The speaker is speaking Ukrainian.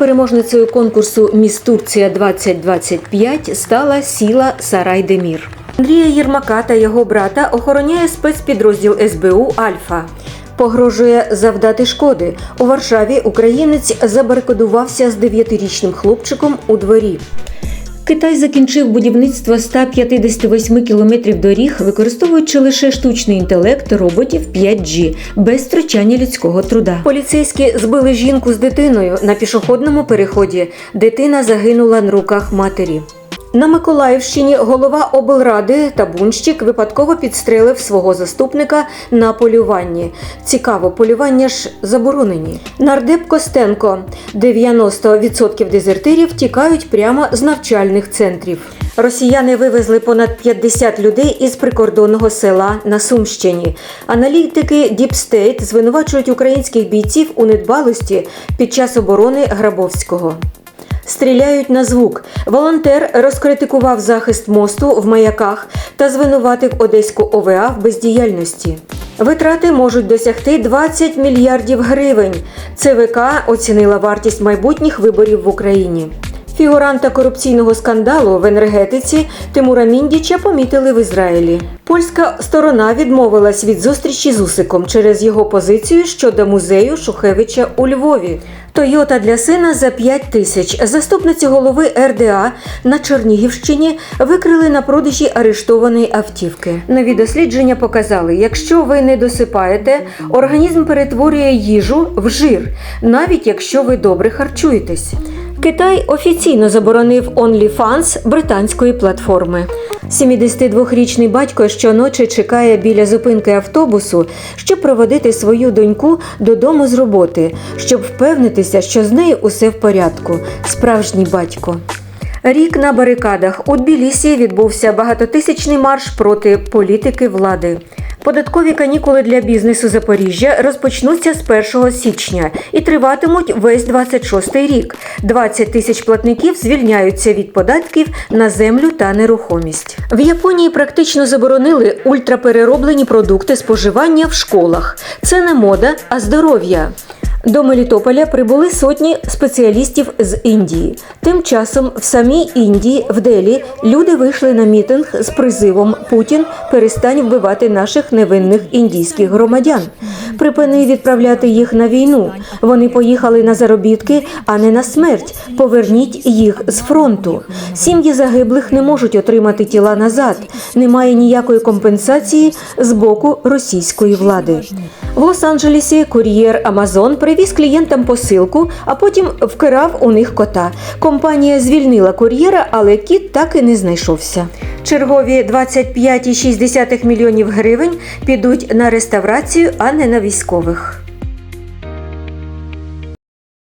Переможницею конкурсу Міс Турція 2025 стала сіла Сарай Демір. Андрія Єрмака та його брата охороняє спецпідрозділ СБУ Альфа. Погрожує завдати шкоди. У Варшаві українець забарикадувався з дев'ятирічним хлопчиком у дворі. Китай закінчив будівництво 158 кілометрів доріг, використовуючи лише штучний інтелект роботів 5G, без втручання людського труда. Поліцейські збили жінку з дитиною на пішохідному переході. Дитина загинула на руках матері. На Миколаївщині голова облради Табунщик випадково підстрелив свого заступника на полюванні. Цікаво, полювання ж заборонені. Нардеп Костенко 90% дезертирів тікають прямо з навчальних центрів. Росіяни вивезли понад 50 людей із прикордонного села на Сумщині. Аналітики State звинувачують українських бійців у недбалості під час оборони Грабовського. Стріляють на звук. Волонтер розкритикував захист мосту в маяках та звинуватив Одеську ОВА в бездіяльності. Витрати можуть досягти 20 мільярдів гривень. ЦВК оцінила вартість майбутніх виборів в Україні. Фігуранта корупційного скандалу в енергетиці Тимура Міндіча помітили в Ізраїлі. Польська сторона відмовилась від зустрічі з Усиком через його позицію щодо музею Шухевича у Львові. Тойота для сина за 5 тисяч. Заступниці голови РДА на Чернігівщині викрили на продажі арештованої автівки. Нові дослідження показали, якщо ви не досипаєте, організм перетворює їжу в жир, навіть якщо ви добре харчуєтесь. Китай офіційно заборонив OnlyFans британської платформи. 72-річний батько щоночі чекає біля зупинки автобусу, щоб проводити свою доньку додому з роботи, щоб впевнитися, що з нею усе в порядку. Справжній батько. Рік на барикадах у Тбілісі відбувся багатотисячний марш проти політики влади. Податкові канікули для бізнесу Запоріжжя розпочнуться з 1 січня і триватимуть весь 26-й рік. 20 тисяч платників звільняються від податків на землю та нерухомість. В Японії практично заборонили ультраперероблені продукти споживання в школах. Це не мода, а здоров'я. До Мелітополя прибули сотні спеціалістів з Індії. Тим часом в самій Індії, в Делі, люди вийшли на мітинг з призивом Путін перестань вбивати наших невинних індійських громадян. Припини відправляти їх на війну. Вони поїхали на заробітки, а не на смерть. Поверніть їх з фронту. Сім'ї загиблих не можуть отримати тіла назад. Немає ніякої компенсації з боку російської влади. В Лос-Анджелесі кур'єр Амазон привіз клієнтам посилку, а потім вкирав у них кота. Компанія звільнила кур'єра, але кіт так і не знайшовся. Чергові 25,6 мільйонів гривень підуть на реставрацію, а не на військових.